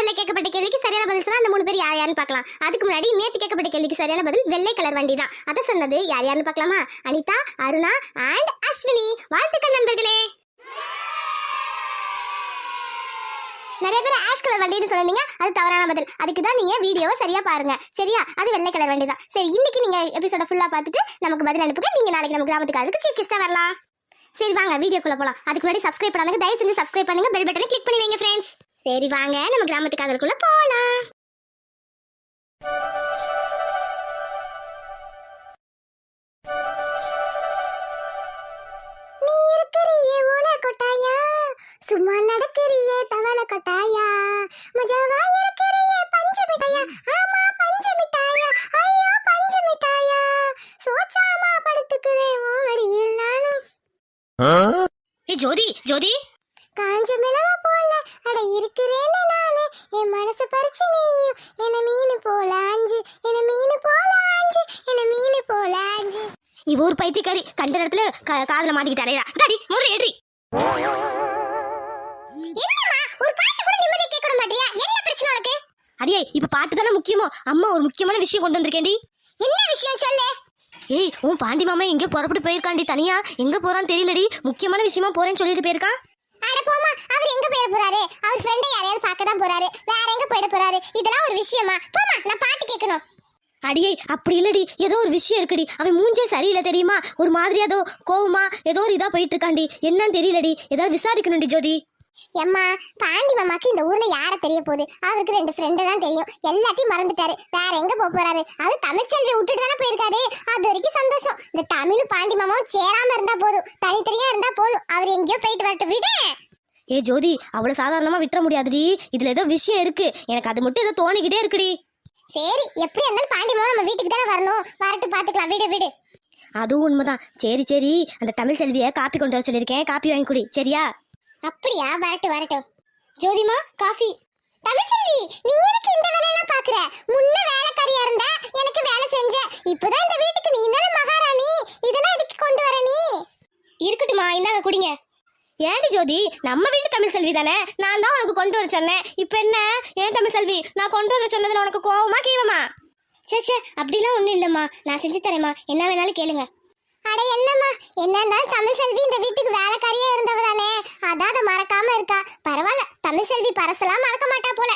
எபிசோட்ல கேட்கப்பட்ட கேள்விக்கு சரியான பதில் சொன்னா அந்த மூணு பேர் யார் யாருன்னு பார்க்கலாம். அதுக்கு முன்னாடி நேத்து கேட்கப்பட்ட கேள்விக்கு சரியான பதில் வெள்ளை கலர் வண்டி தான். அதை சொன்னது யார் யாருன்னு பார்க்கலாமா? அனிதா அருணா அண்ட் அஸ்வினி. வாழ்த்துக்கள் நண்பர்களே. நிறைய பேர் ஆஷ் கலர் வண்டின்னு சொன்னீங்க அது தவறான பதில். அதுக்கு தான் நீங்கள் வீடியோவை சரியாக பாருங்க. சரியா? அது வெள்ளை கலர் வண்டி தான். சரி இன்னைக்கு நீங்கள் எபிசோட ஃபுல்லாக பார்த்துட்டு நமக்கு பதில் அனுப்புங்க. நீங்கள் நாளைக்கு நம்ம கிராமத்துக்கு அதுக்கு சீஃப் கெஸ்ட்டாக வரலாம். சரி வாங்க வீடியோக்குள்ளே போகலாம் அதுக்கு முன்னாடி சப்ஸ்கிரைப் பண்ணாங்க தயவு செஞ்சு சப்ஸ்கிரைப் பண்ணுங்க. பெல் பட்டனை கிளிக் பண்ணி வைங்க ஃப்ரெண்ட்ஸ் சரி வாங்க. நம்ம கிராமத்துக்கு அதுக்குள்ள போலாம். நீ இருக்கிறியே ஓல கொட்டாயா? சும்மா நடக்கிறியே தவள கொட்டாயா? மஜாவா இருக்கிறியே பஞ்சு மிட்டாயா? ஆமா பஞ்சு மிட்டாயா. ஐயோ பஞ்சு மிட்டாயா. சோச்சாமா படுத்துக்கிறேன் ஓடியில் நானும் ஏ ஜோதி ஜோதி. காஞ்ச மிளகா போல அட இருக்கிறேன்னு நானு என் மனசு பறிச்சு நீயும் என்ன மீன் போல அஞ்சு என்ன மீன் போல அஞ்சு என்ன மீன் போல அஞ்சு இவ ஒரு பைத்தியக்காரி கண்ட நேரத்துல காதுல மாட்டிக்கிட்டு அடையறா டாடி முதல்ல ஏற்றி அடியே இப்ப பாட்டு தானே முக்கியமோ? அம்மா ஒரு முக்கியமான விஷயம் கொண்டு வந்திருக்கேன்டி. என்ன விஷயம் சொல்லு? ஏய் உன் பாண்டி மாமா எங்க புறப்பட்டு போயிருக்காண்டி தனியா? எங்க போறான்னு தெரியலடி. முக்கியமான விஷயமா போறேன்னு சொல்லிட்டு போயிருக்கான். அட போமா அவர் எங்க போயிட போறாரு? அவர் ஃப்ரெண்டை யாரையாவது பார்க்க தான் போறாரு. வேற எங்க போயிட போறாரு? இதெல்லாம் ஒரு விஷயமா? போமா நான் பாட்டு கேட்கணும். அடியே அப்படி இல்லடி. ஏதோ ஒரு விஷயம் இருக்குடி. அவன் மூஞ்சே சரியில்லை தெரியுமா? ஒரு மாதிரியா ஏதோ கோவமா ஏதோ ஒரு இதா போயிட்டு இருக்காண்டி என்னன்னு தெரியலடி. ஏதாவது விசாரிக்கணும்டி ஜோதி. எம்மா பாண்டி மாமாக்கு இந்த ஊர்ல யார தெரிய போகுது? அவருக்கு ரெண்டு ஃப்ரெண்டு தான் தெரியும். எல்லாத்தையும் மறந்துட்டாரு. வேற எங்க போக போறாரு? அது தமிழ்ச்செல்வி விட்டுட்டு தானே போயிருக்காரு. அது வரைக்கும் சந்தோஷம். இந்த தமிழ் பாண்டி மாமாவும் சேராம இருந்தா போதும். தனித்தனியா இருந்தா போதும். அவர் எங்கேயோ போயிட்டு வரட்டும். விடு! ஏ ஜோதி அவ்வளவு சாதாரணமா விட்டுற முடியாதுடி. இதுல ஏதோ விஷயம் இருக்கு. எனக்கு அது மட்டும் ஏதோ தோணிக்கிட்டே இருக்குடி. சரி எப்படி இருந்தாலும் பாண்டி மாமா நம்ம வீட்டுக்கு தானே வரணும். வரட்டு பாத்துக்கலாம். விடு விடு. அதுவும் உண்மைதான். சரி சரி. அந்த தமிழ் செல்வியை காப்பி கொண்டு வர சொல்லியிருக்கேன். காப்பி வாங்கி குடி. சரியா? அப்படியா? வரட்டு வரட்டும். ஜோதிமா காஃபி. தமிழ்செல்வி நீ எதுக்கு இந்த வேலையெல்லாம் பாக்குற? முன்ன வேலைக்காரியா இருந்த எனக்கு வேலை செஞ்ச. இப்பதான் இந்த வீட்டுக்கு நீ தானே மகாராணி. இதெல்லாம் எதுக்கு கொண்டு வர நீ? இருக்கட்டுமா இந்தாங்க குடிங்க. ஏண்டி ஜோதி? நம்ம வீட்டு தமிழ் செல்வி தானே? நான் தான் உனக்கு கொண்டு வர சொன்னேன். இப்போ என்ன? ஏன் தமிழ் செல்வி? நான் கொண்டு வர சொன்னதுல உனக்கு கோவமா கீவமா? சேச்சே அப்படிலாம் ஒண்ணும் இல்லம்மா. நான் செஞ்சு தரேம்மா. என்ன வேணாலும் கேளுங்க. அட என்னம்மா? என்ன இருந்தாலும் தமிழ் செல்வி இந்த வீட்டுக்கு வேலைக்காரியா இருந்தவ தானே. அதான் அதை மறக்காம இருக்கா. பரவாயில்ல தமிழ் செல்வி பரசலாம் மறக்க மாட்டா போல.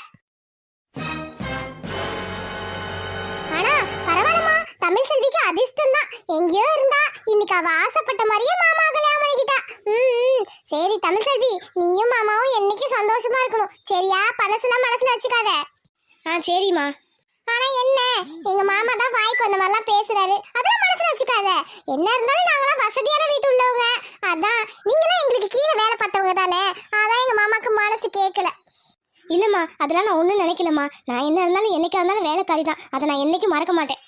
தமிழ் செல்விக்கு அதிர்ஷ்டம் தான். எங்கேயோ இருந்தா இன்னைக்கு அவ ஆசைப்பட்ட மாதிரியே மாமா கல்யாணம் பண்ணிக்கிட்டா ம், சரி தமிழ் செல்வி நீயும் மாமாவும் என்னைக்கும் சந்தோஷமா இருக்கணும். சரியா? பழசுலாம் மனசுல வச்சுக்காத. ஆ சரிம்மா. ஆனா என்ன? எங்க மாமா தான் வாய்க்கு வந்த மாதிரிலாம் பேசுறாரு. அதெல்லாம் மனசுல வச்சுக்காத. என்ன இருந்தாலும் நாங்களாம் வசதியான வீட்டு உள்ளவங்க. அதான் நீங்களும் எங்களுக்கு கீழே வேலை பார்த்தவங்க தானே. அதான் எங்க மாமாக்கு மனசு கேட்கல இல்லம்மா அதெல்லாம் நான் ஒன்றும் நினைக்கலம்மா. நான் என்ன இருந்தாலும் என்னைக்கா இருந்தாலும் வேலைக்காரி தான். அதை நான் என்னைக்கும் மறக்க மாட்டேன்.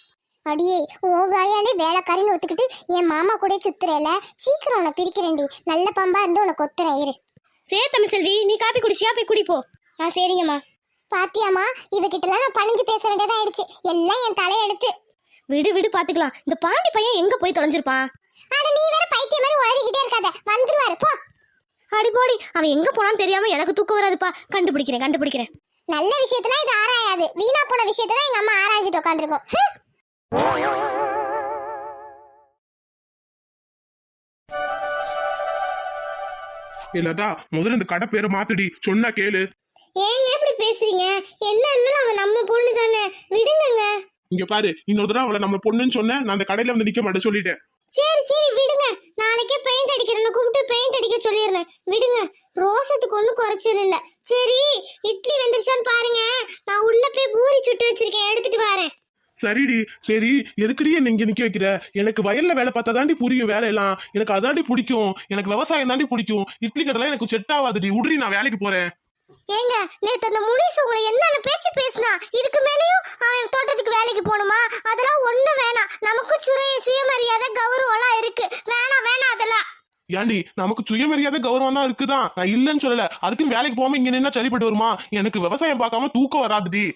அடியே உன் வாயாலே வேலைக்காரின்னு ஒத்துக்கிட்டு என் மாமா கூட சுத்துறேல. சீக்கிரம் உன்னை பிரிக்கிறேன்டி. நல்ல பம்பா இருந்து உனக்கு ஒத்துறேன் இரு. சரி தமிழ் செல்வி நீ காப்பி குடிச்சியா போய் குடிப்போ. ஆ சரிங்கம்மா. பாத்தியாம்மா இவகிட்டலாம் நான் பணிஞ்சு பேச வேண்டியதா ஆயிடுச்சு. எல்லாம் என் தலையெடுத்து. விடு விடு பாத்துக்கலாம். இந்த பாண்டி பையன் எங்க போய் தொலைஞ்சிருப்பான்? அட நீ வேற பைத்தியம் மாதிரி உளறிக்கிட்டே இருக்காத. வந்துருவாரு போ. அடி போடி அவன் எங்க போனான்னு தெரியாம எனக்கு தூக்கம் வராதுப்பா. கண்டுபிடிக்கிறேன் கண்டுபிடிக்கிறேன். நல்ல விஷயத்துல இது ஆராயாது. வீணா போன விஷயத்துல எங்க அம்மா ஆராய்ஞ்சிட்டு உட்காந்துருக்கோம் இல்லதா முதல்ல இந்த கடை பேரை மாத்துடி. சொன்னா கேளு. ஏங்க இப்படி பேசுறீங்க? என்ன இருந்தாலும் அவன் நம்ம பொண்ணு தானே. விடுங்கங்க. இங்க பாரு இன்னொரு தடவை அவளை நம்ம பொண்ணுன்னு சொன்ன நான் அந்த கடையில வந்து நிக்க மாட்டேன் சொல்லிட்டேன். சரி சரி விடுங்க. நாளைக்கே பெயிண்ட் அடிக்கிறேன்னு கூப்பிட்டு பெயிண்ட் அடிக்க சொல்லிடுறேன். விடுங்க. ரோசத்துக்கு ஒன்றும் குறைச்சல் இல்ல. சரி இட்லி வெந்துருச்சான்னு பாருங்க. நான் உள்ள போய் பூரி சுட்டு வச்சிருக்கேன். எடுத்துட்டு வரேன். சரிடி சரி எதுக்குடி என்ன இங்க நிக்க வைக்கிற? எனக்கு வயல்ல வேலை பார்த்தா தாண்டி புரியும் வேலையெல்லாம். எனக்கு அதாண்டி பிடிக்கும். எனக்கு விவசாயம் தாண்டி பிடிக்கும். இட்லி கடைலாம் எனக்கு செட் ஆகாதுடி உடனே நான் வேலைக்கு போறேன். ஏங்க நேத்து அந்த முனிசு உங்களை என்னென்ன பேச்சு பேசினா? இதுக்கு மேலேயும் அவன் தோட்டத்துக்கு வேலைக்கு போகணுமா? அதெல்லாம் ஒண்ணு வேணாம். நமக்கு சுய சுயமரியாதை கௌரவம்லாம் இருக்கு. வேணாம் வேணாம் அதெல்லாம். ஏண்டி நமக்கு சுயமரியாதை கௌரவம் தான் இருக்குதான். நான் இல்லைன்னு சொல்லல. அதுக்கும் வேலைக்கு போகாம இங்க நின்னா சரிப்பட்டு வருமா? எனக்கு விவசாயம் பார்க்காம தூக்கம் வராதுடி.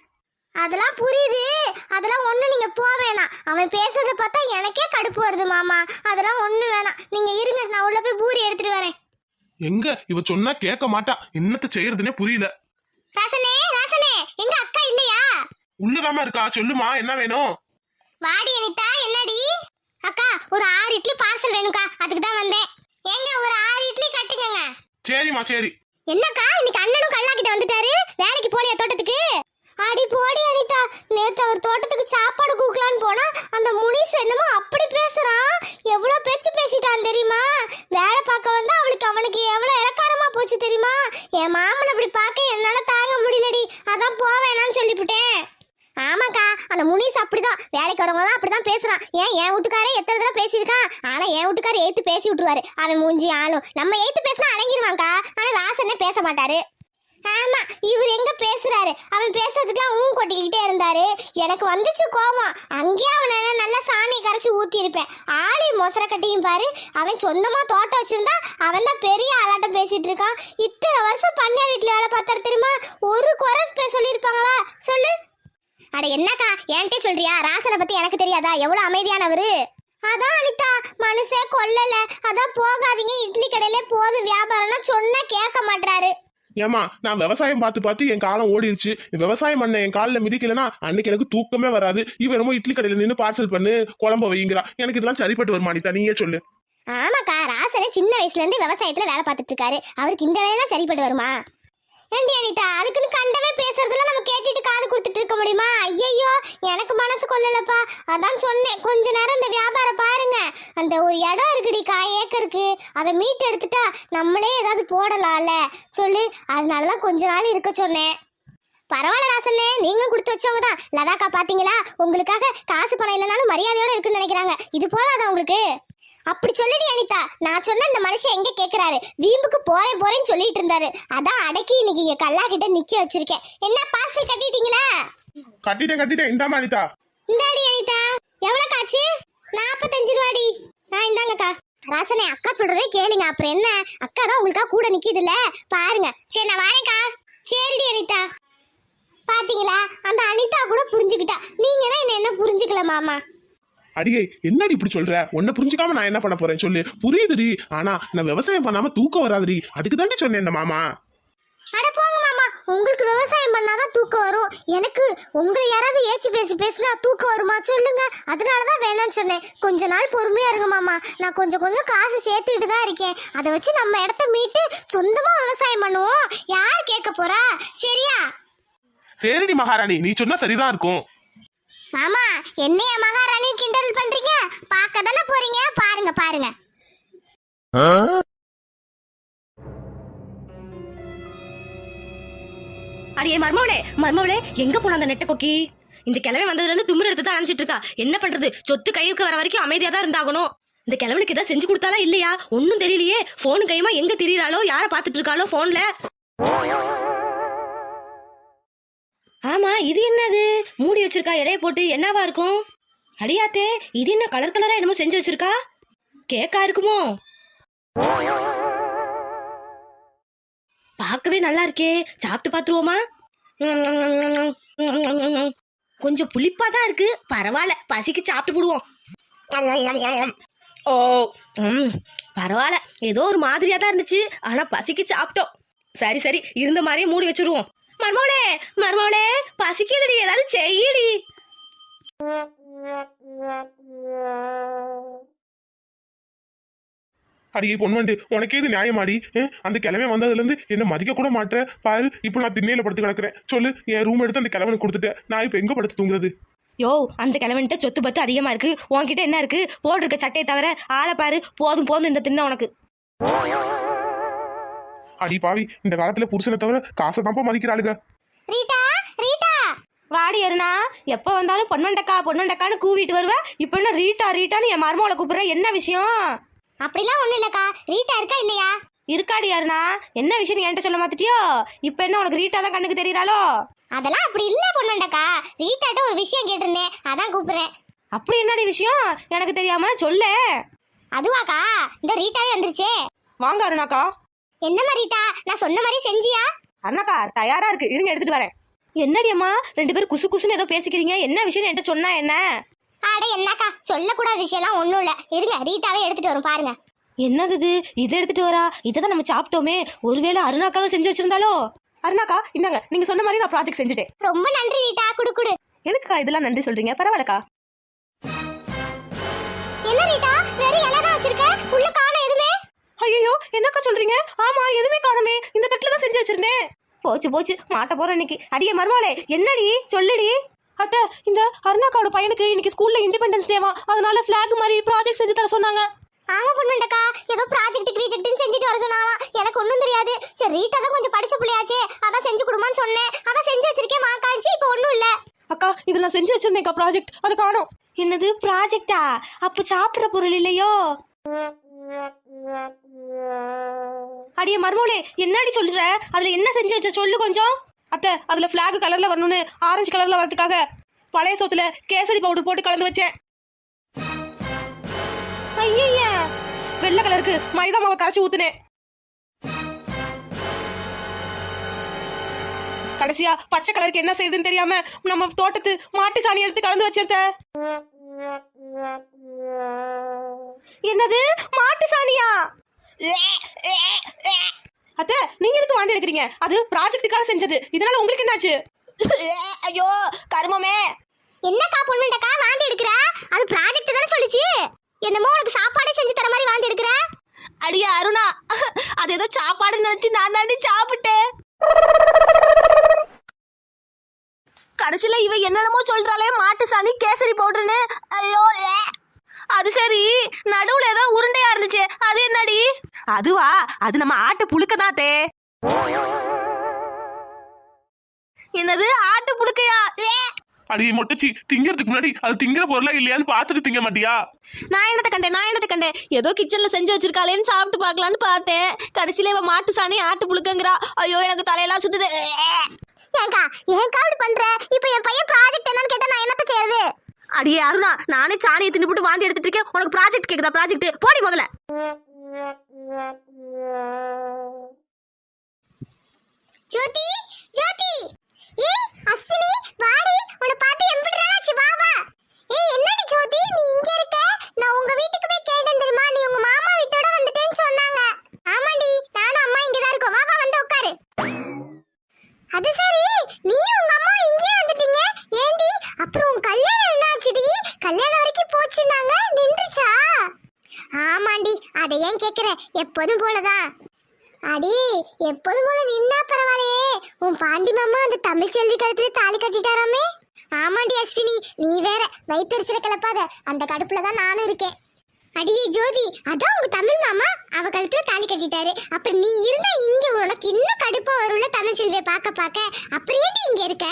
அதெல்லாம் புரியுது. அதெல்லாம் ஒண்ணு நீங்க போக வேணாம். அவன் பேசுறத பார்த்தா எனக்கே கடுப்பு வருது மாமா. அதெல்லாம் ஒண்ணு வேணாம். நீங்க இருங்க நான் உள்ள போய் பூரி எடுத்துட்டு வரேன். எங்க? இவ சொன்னா கேட்க மாட்டா. என்னத்த செய்யறதுனே புரியல. ராசனே ராசனே உள்ளதாம இருக்கா? சொல்லுமா என்ன வேணும்? வாடி அனிதா என்னடி? அக்கா ஒரு ஆறு இட்லி பார்சல் வேணும்க்கா. அதுக்கு தான் வந்தேன். ஏங்க ஒரு ஆறு இட்லி கட்டுங்கங்க சரிம்மா சரி. என்னக்கா இன்னைக்கு அண்ணனும் கல்லா கிட்ட வந்துட்டாரு. வேலைக்கு போலியா தோட்டத்துக்கு? அடி போடி அனிதா. நேத்து அவர் தோட்டத்துக்கு சாப்பாடு கொடுக்கலான்னு போனா அந்த முனிஸ் என்னமோ அப்படி பேசுறான் எவ்வளோ பேச்சு பேசிட்டான் தெரியுமா? வேலை பார்க்க வந்தா அவளுக்கு அவனுக்கு எவ்வளவு இலக்காரமா போச்சு தெரியுமா? என் மாமன் அப்படி பார்க்க என்னால தாங்க முடியலடி. அதான் போவேணான்னு சொல்லிவிட்டேன். ஆமாக்கா அந்த முனிஸ் அப்படிதான். வேலைக்கு வரவங்க தான் அப்படிதான் பேசுறான். ஏன் என் வீட்டுக்காரே எத்தனை தடவை பேசியிருக்கான்? ஆனா என் வீட்டுக்காரர் ஏத்து பேசி விட்டுருவாரு. அவன் மூஞ்சி ஆளும். நம்ம ஏத்து பேசினா அடங்கிடுவாங்க்கா ஆனா ராசனே பேச மாட்டாரு. ஆமா இவர் எங்க பேசுறாரு. அவன் பேசுறதுக்குலாம் ஊன் கொட்டிக்கிட்டே இருந்தாரு. எனக்கு வந்துச்சு கோபம் அங்கேயே அவனை நல்லா சாணி கரைச்சி ஊத்திருப்பேன் ஆளி மொசர கட்டியும் பாரு. அவன் சொந்தமா தோட்டம் வச்சிருந்தா அவன் தான் பெரிய ஆளாட்டம் பேசிட்டு இருக்கான். இத்தனை வருஷம் பண்ணையார் வீட்டுல வேலை பார்த்தாரு தெரியுமா? ஒரு குறை பே- சொல்லியிருப்பாங்களா? சொல்லு. அட என்னக்கா என்கிட்ட சொல்றியா? ராசனை பத்தி எனக்கு தெரியாதா? எவ்வளவு அமைதியானவரு. அதான் அனிதா மனுஷே கொல்லல. அதான் போகாதீங்க. இட்லி கடையில போது வியாபாரம்னா சொன்னா கேட்க மாட்டாரு ஏமா நான் விவசாயம் பார்த்து பார்த்து என் காலம் ஓடிடுச்சு விவசாயம் பண்ண என் காலில் மிதிக்கலனா அன்னைக்கு எனக்கு தூக்கமே வராது. இவன் என்னமோ இட்லி கடையில நின்று பார்சல் பண்ணு குழம்பு வைங்கிறா எனக்கு இதெல்லாம் சரிப்பட்டு வருமா அனிதா நீயே சொல்லு. ஆமாக்கா ராசனே சின்ன வயசுல இருந்து விவசாயத்துல வேலை பார்த்துட்டு இருக்காரு. அவருக்கு இந்த வேலையெல்லாம் சரிப்பட்டு வருமா? ரெண்டு அனிதா அதுக்குன்னு கண்டவே பேசுறதெல்லாம் நம்ம கேட்டுட்டு காது கொடுத்துட்டு இருக்க முடியுமா? ஐயையோ எனக்கு மனசு கொள்ளலப்பா அதான் சொன்னேன் கொஞ்ச நேரம் இந்த வியாபாரம் பாருங்க. அந்த ஒரு இடம் இருக்குடி காய் ஏக்கருக்கு. அதை மீட் எடுத்துட்டா நம்மளே ஏதாவது போடலாம்ல. சொல்லு அதனாலதான் கொஞ்ச நாள் இருக்க சொன்னேன். பரவாயில்ல ராசண்ணே நீங்க கொடுத்து வச்சவங்க தான். லதாக்கா பாத்தீங்களா? உங்களுக்காக காசு பணம் இல்லைனாலும் மரியாதையோட இருக்குன்னு நினைக்கிறாங்க. இது போதாதான் உங்களுக்கு? அப்படி சொல்லுடி அனிதா. நான் சொன்ன இந்த மனுஷன் எங்க கேக்குறாரு? வீம்புக்கு போறேன் போறேன்னு சொல்லிட்டு இருந்தாரு. அதான் அடக்கி இன்னைக்கு இங்க கல்லா கிட்ட நிக்க வச்சிருக்கேன். என்ன பார்சல் கட்டிட்டீங்களா? கட்டிட்டேன் கட்டிட்டேன். இந்தாமா அனிதா. இந்தாடி அனிதா. எவ்வளவு காச்சு நாற்பத்தஞ்சு ரூபாடி. ஆ இந்தாங்கக்கா. ராசனே அக்கா சொல்றதே கேளுங்க. அப்புறம் என்ன? அக்கா தான் உங்களுக்கா கூட நிக்குது இல்ல பாருங்க. சரி நான் வரேன்க்கா. சரிடி அனிதா. பாத்தீங்களா? அந்த அனிதா கூட புரிஞ்சுக்கிட்டா. நீங்க தான் என்ன என்ன புரிஞ்சுக்கல மாமா? அடியே என்னடி இப்படி சொல்ற? உன்னை புரிஞ்சுக்காம நான் என்ன பண்ண போறேன் சொல்லு. புரியுதுடி. ஆனா நான் விவசாயம் பண்ணாம தூக்கம் வராதுடி. அதுக்கு தாண்டி சொன்னேன் இந்த மாமா. அட போங்க மாமா. உங்களுக்கு விவசாயம் பண்ணாதான் தூக்கம் வரும். எனக்கு உங்களை யாராவது ஏச்சு பேசி பேசினா தூக்கம் வருமா? சொல்லுங்க. அதனால தான் வேணாம்னு சொன்னேன். கொஞ்ச நாள் பொறுமையா இருங்க மாமா. நான் கொஞ்சம் கொஞ்சம் காசு சேர்த்துக்கிட்டு தான் இருக்கேன். அதை வச்சு நம்ம இடத்த மீட்டு சொந்தமா விவசாயம் பண்ணுவோம். யார் கேட்க போறா? சரியா? சரிடி மகாராணி. நீ சொன்னா சரிதான் இருக்கும். மாமா என்னைய மகாராணி கிண்டல் பண்றீங்க? பார்க்க தானே போறீங்க? பாருங்க பாருங்க. அடியே மர்மவளே மர்மவளே எங்க போன அந்த நெட்ட கொக்கி? இந்த கிழமை வந்ததுல இருந்து தும்முற எடுத்து தான் அணைச்சிட்டு இருக்கா. என்ன பண்றது? சொத்து கைக்கு வர வரைக்கும் அமைதியா தான் இருந்தாகணும். இந்த கிழவனுக்கு ஏதாவது செஞ்சு கொடுத்தாலா இல்லையா? ஒன்னும் தெரியலையே. போன் கையுமா எங்க திரியறாளோ? யார பாத்துட்டு இருக்காளோ? போன்ல ஆமா இது என்னது? மூடி வச்சிருக்கா இடைய போட்டு என்னவா இருக்கும்? அடியாத்தே இது என்ன கலர் கலரா என்னமோ செஞ்சு வச்சிருக்கா? கேக்கா இருக்குமோ? பார்க்கவே நல்லா இருக்கே. சாப்பிட்டு பாத்துருவோமா கொஞ்சம் புளிப்பா தான் இருக்கு. பரவாயில்ல பசிக்கு சாப்பிட்டு போடுவோம். ஓ ம் பரவாயில்ல. ஏதோ ஒரு மாதிரியா தான் இருந்துச்சு. ஆனா பசிக்கு சாப்பிட்டோம். சரி சரி இருந்த மாதிரியே மூடி வச்சிருவோம். மர்மவளே மர்மவளே பசிக்குதுடி ஏதாவது செய்யடி. அடியே பொன்வண்டு உனக்கே இது நியாயமாடி? அந்த கிழமை வந்ததுல இருந்து என்ன மதிக்க கூட மாட்டேன் பாரு இப்போ நான் திண்ணையில படுத்து கிடக்குறேன். சொல்லு என் ரூம் எடுத்து அந்த கிழவனுக்கு கொடுத்துட்டேன். நான் இப்போ எங்க படுத்து தூங்குறது? யோ அந்த கிழவன்ட்ட சொத்து பத்து அதிகமா இருக்கு. உன்கிட்ட என்ன இருக்கு? போட்டிருக்க சட்டையை தவிர ஆளை பாரு. போதும் போதும் இந்த தின்ன உனக்கு. அடி பாவி இந்த காலத்துல புருஷனை தவிர காசை தான்ப்பா மதிக்கிறாளுங்க ரீட்டா ரீட்டா. வாடி அருணா எப்போ வந்தாலும் பொன்னண்டக்கா பொன்னண்டக்கான்னு கூவிட்டு வருவ. இப்போ என்ன ரீட்டா ரீட்டான்னு என் மருமகளை கூப்பிடுற? என்ன விஷயம்? அப்படிலாம் ஒண்ணும் இல்லக்கா. ரீட்டா இருக்கா இல்லையா? இருக்காடி அருணா. என்ன விஷயம் என்கிட்ட சொல்ல மாத்திட்டியோ இப்போ என்ன உனக்கு ரீட்டா தான் கண்ணுக்கு தெரியறாளோ? அதெல்லாம் அப்படி இல்ல பொண்ணுண்டக்கா ரீட்டாட்ட ஒரு விஷயம் கேட்டிருந்தேன். அதான் கூப்பிடுறேன். அப்படி என்னடி விஷயம்? எனக்கு தெரியாம சொல்ல. அதுவாக்கா? இந்த ரீட்டாவே வந்துருச்சே. வாங்க அருணாக்கா. என்னம்மா ரீட்டா நான் சொன்ன மாதிரி செஞ்சியா? அண்ணாக்கா தயாரா இருக்கு. இருங்க எடுத்துட்டு வரேன். என்னடி அம்மா ரெண்டு பேரும் குசு குசுன்னு ஏதோ பேசிக்கிறீங்க. என்ன விஷயம் என்கிட்ட சொன்னா என்ன? அட என்னக்கா சொல்லக்கூடாத விஷயம்லாம் ஒண்ணும் இல்ல. இருங்க ரீட்டாவே எடுத்துட்டு வரும் பாருங்க. என்னது இது? இதை எடுத்துட்டு வரா? இதை தான் நம்ம சாப்பிட்டோமே. ஒருவேளை அருணாக்காவை செஞ்சு வச்சிருந்தாலோ? அருணாக்கா இந்தாங்க நீங்க சொன்ன மாதிரி நான் ப்ராஜெக்ட் செஞ்சுட்டேன். ரொம்ப நன்றி ரீட்டா. குடு குடு. எதுக்குக்கா இதெல்லாம் நன்றி சொல்றீங்க? பரவாயில்லக்கா. என்ன ரீட்டா? வெறும் இலை ஐயோ என்னக்கா சொல்றீங்க? ஆமா எதுவுமே காணுமே. இந்த தட்டுல தான் செஞ்சு வச்சிருந்தேன். போச்சு போச்சு. மாட்ட போறோம் இன்னைக்கு. அடியே மருமாளே என்னடி? சொல்லுடி. அத்தை இந்த அருணாக்காவோட பையனுக்கு இன்னைக்கு ஸ்கூல்ல இண்டிபெண்டன்ஸ் டேவா அதனால ஃபிளாக் மாதிரி ப்ராஜெக்ட் செஞ்சு தர சொன்னாங்க. ஆமா பொண்ணுண்டக்கா ஏதோ ப்ராஜெக்ட் கிரீஜெக்ட்னு செஞ்சுட்டு வர சொன்னாங்களாம். எனக்கு ஒண்ணும் தெரியாது. சரி ரீட்டா தான் கொஞ்சம் படிச்ச பிள்ளையாச்சே. அதான் செஞ்சு கொடுமான்னு சொன்னேன். அதான் செஞ்சு வச்சிருக்கேன் மாக்காச்சு இப்போ ஒண்ணும் இல்ல. அக்கா இதெல்லாம் செஞ்சு வச்சிருந்தேன்க்கா ப்ராஜெக்ட் அது காணோம். என்னது ப்ராஜெக்டா அப்ப சாப்பிடுற பொருள் இல்லையோ? அடியே மர்மோலே என்னடி சொல்ற? அதுல என்ன செஞ்சு வச்ச சொல்லு கொஞ்சம். அத்தை அதுல ஃபிளாக் கலர்ல வரணும்னு ஆரஞ்சு கலர்ல வரதுக்காக பழைய சோத்துல கேசரி பவுடர் போட்டு கலந்து வச்சேன். ஐயய்ய வெள்ளை கலருக்கு மைதா மாவை கரைச்சி ஊத்துனேன். கடைசியா பச்சை கலருக்கு என்ன செய்யுதுன்னு தெரியாம நம்ம தோட்டத்து மாட்டு சாணி எடுத்து கலந்து வச்சேன் அத்தை. என்னது? மாட்டு சாணியா அத்தை நீங்க எதுக்கு வாந்தி எடுக்கிறீங்க? அது ப்ராஜெக்ட்டுக்காக செஞ்சது. இதனால உங்களுக்கு என்னாச்சு? ஐயோ கருமமே. என்னக்கா பொண்ணுண்டக்கா வாந்தி எடுக்கிற? அது ப்ராஜெக்ட் தானே சொல்லுச்சு? என்னமோ உனக்கு சாப்பாடே செஞ்சு தர மாதிரி வாந்தி எடுக்கிற? அடியே அருணா. அது ஏதோ சாப்பாடு நினைச்சு நான் தாண்டி சாப்பிட்டேன். கடைசியில இவ என்னென்னமோ சொல்றாளே மாட்டு சாணி கேசரி பவுடர்னு ஐயோ நடுவுல ஏதோ உருண்டையா இருந்துச்சு. அது என்னடி? அதுவா? அது நம்ம ஆட்டு புழுக்க தே என்னது? ஆட்டு புழுக்கையா? ஏ! அடி மொட்டச்சி திங்கிறதுக்கு முன்னாடி அது திங்கிற பொருளா இல்லையான்னு பார்த்துட்டு திங்க மாட்டியா? நான் என்னத்தை கண்டேன்? நான் என்னத்தை கண்டேன்? ஏதோ கிச்சன்ல செஞ்சு வச்சிருக்காளேன்னு சாப்பிட்டு பார்க்கலான்னு பார்த்தேன். கடைசியில இவ மாட்டு சாணி ஆட்டு புழுக்கங்கிறா. ஐயோ எனக்கு தலையெல்லாம் சுத்துது. ஏங்கா ஏங்கா இப்படி பண்ற? இப்போ என் பையன் ப்ராஜெக்ட் என்னன்னு கேட்டா நான் என்னத்த செய்யறது அடியே அருணா நானே சாணியை தின்னுபிட்டு வாந்தி எடுத்துட்டு இருக்கேன் உனக்கு ப்ராஜெக்ட் கேக்குதா ப்ராஜெக்ட் போடி முதல்ல. ஜோதி ஜோதி. ஏய் அஸ்வினி வாடி உன்னை பார்த்து எம்பிடுறாச்சு வா வா. ஏய் என்னடி ஜோதி நீ இங்க இருக்க? நான் உங்க வீட்டுக்கு போய் கேட்டேன் தெரியுமா? நீ உங்க மாமா வீட்டோட வந்துட்டேன்னு சொன்னாங்க. ஆமாடி நானும் அம்மா இங்க தான் இருக்கோம். வா வா வந்து உட்காரு. அது சரி. நீ உங்க அம்மா இங்கேயே வந்துட்டீங்க. ஏண்டி? அப்புறம் உன் கல்யாணம் என்னாச்சுடி? கல்யாணம் வரைக்கும் போச்சுன்னாங்க. நின்றுச்சா? ஆமாண்டி. அதை ஏன் கேட்குற? எப்போதும் போலதான். அடி எப்போதும் போல நின்னா பரவாயில்லையே. உன் பாண்டி மாமா அந்த தமிழ் செல்வி கழுத்துல தாலி கட்டிட்டாராமே. ஆமாண்டி அஸ்வினி நீ வேற. வயிற்றுல கிளப்பாத. அந்த கடுப்புல தான் நானும் இருக்கேன். அடியே ஜோதி அதான் உங்க தமிழ் மாமா? அவ கழுத்துல தாலி கட்டிட்டாரு. அப்ப நீ இருந்தா இங்க உனக்கு இன்னும் கடுப்பா வரும்ல தமிழ் செல்வியை பார்க்க பார்க்க. அப்புறம் ஏன்டி இங்க இருக்க?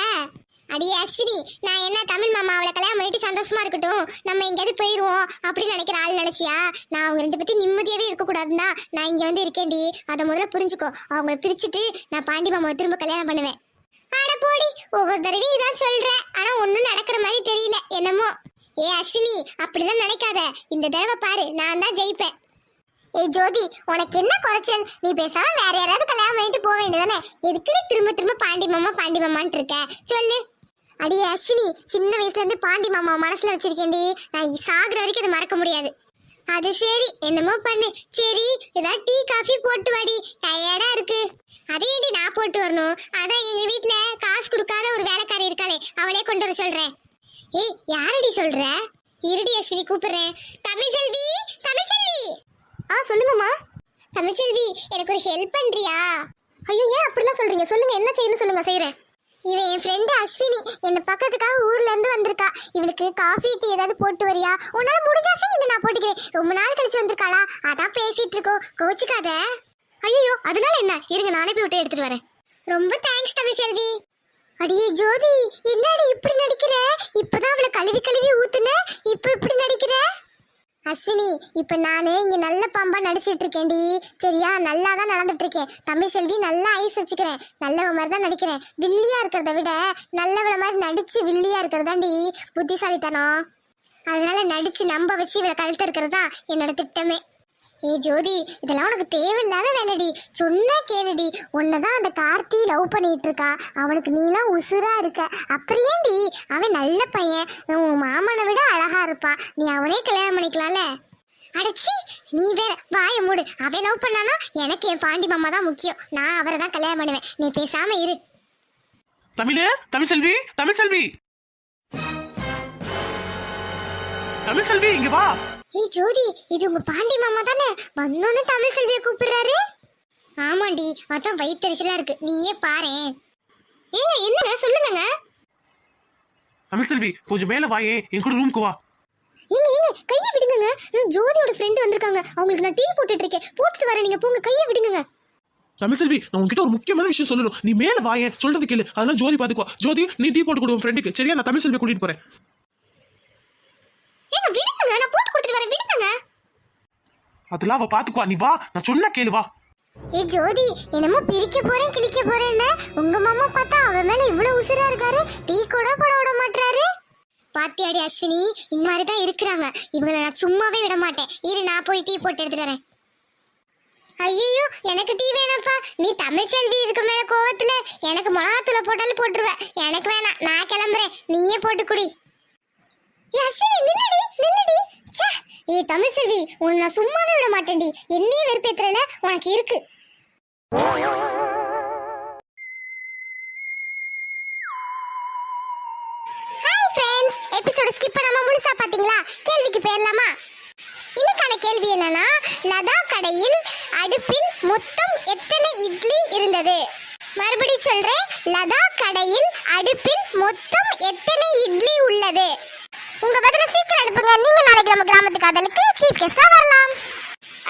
அடியே அஸ்வினி நான் என்ன தமிழ் மாமா அவளை கல்யாணம் பண்ணிட்டு சந்தோஷமா இருக்கட்டும்? நம்ம எங்கேயாவது போயிருவோம் அப்படின்னு நினைக்கிற ஆள் நினைச்சியா? நான் அவங்க ரெண்டு பத்தி நிம்மதியாவே இருக்கக்கூடாதுன்னா நான் இங்க வந்து இருக்கேன்டி. அதை முதல்ல புரிஞ்சுக்கோ. அவங்க பிரிச்சுட்டு நான் பாண்டி மாமாவை திரும்ப கல்யாணம் பண்ணுவேன். அட போடி ஒவ்வொரு தடவையும் இதான் சொல்றேன் ஆனா ஒண்ணும் நடக்கிற மாதிரி தெரியல. என்னமோ? ஏ அஸ்வினி அப்படிலாம் நினைக்காத. இந்த தடவை பாரு நான் தான் ஜெயிப்பேன். ஏய் ஜோதி உனக்கு என்ன குறைச்சல்? நீ பேசாம வேற யாராவது கல்யாணம் பண்ணிட்டு போக வேண்டியதானே எதுக்குன்னு திரும்ப திரும்ப பாண்டி மாமா பாண்டி மாமான்ட்டு இருக்க? சொல்லு. அடியே அஸ்வினி சின்ன வயசுல இருந்து பாண்டி மாமா மனசுல வச்சிருக்கேன்டி. நான் சாகுற வரைக்கும் அதை மறக்க முடியாது. அது சரி என்னமோ பண்ணு. சரி ஏதாவது டீ காஃபி போட்டு வாடி. டயர்டா இருக்கு. அதையேடி நான் போட்டு வரணும்? அதான் எங்க வீட்டுல காசு கொடுக்காத ஒரு வேலைக்காரி இருக்காளே அவளே கொண்டு வர சொல்றேன். ஏய் யாரடி சொல்ற? இருடி அஸ்வினி கூப்பிடுறேன். தமிழ்செல்வி தமிழ்செல்வி ஆ சொல்லுங்கம்மா. தமிழ்செல்வி எனக்கு ஒரு ஹெல்ப் பண்றியா? ஐயோ ஏன் அப்படிலாம் சொல்றீங்க? சொல்லுங்க என்ன செய்யணும் சொல்லுங்க செய்யறேன் இவன் என் ஃப்ரெண்டு அஸ்வினி. என்னை பக்கத்துக்காக ஊர்ல இருந்து வந்திருக்கா. இவளுக்கு காஃபி டீ ஏதாவது போட்டு வரியா? உன்னால முடிஞ்சாசே இல்லை நான் போட்டுக்கிறேன். ரொம்ப நாள் கழிச்சு வந்திருக்காளா? அதான் பேசிட்டு இருக்கோம். கோச்சிக்காத. ஐயோ அதனால என்ன? இருங்க நானே போய் விட்டு எடுத்துட்டு வரேன். ரொம்ப தேங்க்ஸ் தமிழ்செல்வி அடியே ஜோதி என்னடி இப்படி நடிக்கிற? இப்பதான் அவளை கழுவி கழுவி ஊத்துன. இப்ப இப்படி நடிக்கிற? அஸ்வினி இப்ப நானு இங்க நல்ல பாம்பா நடிச்சிட்டு இருக்கேன்டி. சரியா? நல்லா தான் நடந்துட்டு இருக்கேன். தமிழ் செல்வி நல்லா ஐஸ் வச்சுக்கிறேன். நல்லவ மாதிரி தான் நடிக்கிறேன். வில்லியா இருக்கிறத விட நல்லவள மாதிரி நடிச்சு வில்லியா இருக்கிறதாண்டி புத்திசாலித்தனம். அதனால நடிச்சு நம்ப வச்சு இவளை கழுத்து இருக்கிறது தான் என்னோட திட்டமே. ஏ ஜோதி இதெல்லாம் உனக்கு தேவையில்லாத வேலைடி. சொன்னா கேளுடி. உன்னதான் அந்த கார்த்தி லவ் பண்ணிட்டு இருக்கா அவனுக்கு நீலாம் உசுரா இருக்க. அப்புறம் அவன் நல்ல பையன். உன் மாமனை விட அழகா இருப்பான் நீ அவனே கல்யாணம் பண்ணிக்கலாம்ல? அடச்சி நீ வேற வாயை மூடு. அவன் லவ் பண்ணானா எனக்கு என் பாண்டி மாமா தான் முக்கியம். நான் அவரை தான் கல்யாணம் பண்ணுவேன். நீ பேசாம இரு. தமிழே தமிழ் செல்வி. தமிழ் செல்வி இங்க வா. ஏய் ஜோதி இது உங்க பாண்டி மாமா தானே? வந்தோன்னு தமிழ் செல்வியை கூப்பிடுறாரு. ஆமாண்டி அதான் வயிற்றுச்சலா இருக்கு. நீயே பாரேன். ஏங்க என்னங்க? சொல்லுங்க தமிழ் செல்வி கொஞ்சம் மேல வாயே. என் கூட ரூமுக்கு வா. ஏங்க ஏங்க கையை விடுங்க ஜோதியோட ஃப்ரெண்ட் வந்திருக்காங்க. அவங்களுக்கு நான் டீ போட்டுட்டு இருக்கேன். போட்டுட்டு வரேன். நீங்க போங்க கையை விடுங்க தமிழ் செல்வி நான் உன்கிட்ட ஒரு முக்கியமான விஷயம் சொல்லணும். நீ மேல வாயே சொல்றது கேளு. அதெல்லாம் ஜோதி பாத்துக்குவா. ஜோதி நீ டீ போட்டு கொடு உன் ஃப்ரெண்டுக்கு சரியா நான் தமிழ் செல்வி கூட்டிட்டு போறேன். ஏங்க விடுங்க நான் போட்டு கொடுத்துட்டு வரேன் விடுங்க அதெல்லாம் அவ பாத்துக்குவா. நீ வா நான் சொன்ன கேளு வா. ஏ ஜோதி என்னமோ பிரிக்க போறேன் கிழிக்க போறேன்னு. உங்க மாமா பார்த்தா அவ மேல இவ்வளவு உசுரா இருக்காரு. டீ கூட போட விட மாட்டாரு பாத்தியாடி அஸ்வினி இந்த மாதிரி தான் இருக்கிறாங்க. இவங்களை நான் சும்மாவே விட மாட்டேன். இரு நான் போய் டீ போட்டு எடுத்துட்டு வரேன். ஐயோ எனக்கு டீ வேணாம்ப்பா. நீ தமிழ் செல்வி இருக்க மேல கோவத்துல எனக்கு மிளகாத்தூள போட்டாலும் போட்டுருவ. எனக்கு வேணாம். நான் கிளம்புறேன். நீயே போட்டு குடி. அஸ்வினி நில்லடி நில்லடி. ஏ தமிழ் செல்வி உன்னை நான் சும்மாவே விட மாட்டேன்டி. என்னையே வெறுப்பேத்துறல? உனக்கு இருக்கு. ஹாய் ஃப்ரெண்ட்ஸ் எபிசோட ஸ்கிப் பண்ணாம முழுசா பாத்தீங்களா? கேள்விக்கு போயிடலாமா? இன்னைக்கான கேள்வி என்னன்னா லதா கடையில் அடுப்பில் மொத்தம் எத்தனை இட்லி இருந்தது? மறுபடியும் சொல்றேன் லதா கடையில் அடுப்பில் மொத்தம் எத்தனை இட்லி உள்ளது? உங்க பதில சீக்கிரம் அனுப்புங்க. நீங்க நாளைக்கு நம்ம கிராமத்து காதலுக்கு சீஃப் கெஸ்டா வரலாம்.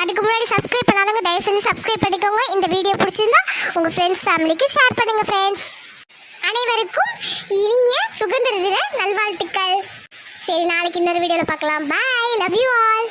அதுக்கு முன்னாடி சப்ஸ்கிரைப் பண்ணாதவங்க தயவு செஞ்சு சப்ஸ்கிரைப் பண்ணிக்கோங்க. இந்த வீடியோ பிடிச்சிருந்தா உங்க ஃப்ரெண்ட்ஸ் ஃபேமிலிக்கு ஷேர் பண்ணுங்க ஃப்ரெண்ட்ஸ் அனைவருக்கும் இனிய சுதந்திர தின நல்வாழ்த்துக்கள். சரி நாளைக்கு இன்னொரு வீடியோல பார்க்கலாம். By love you all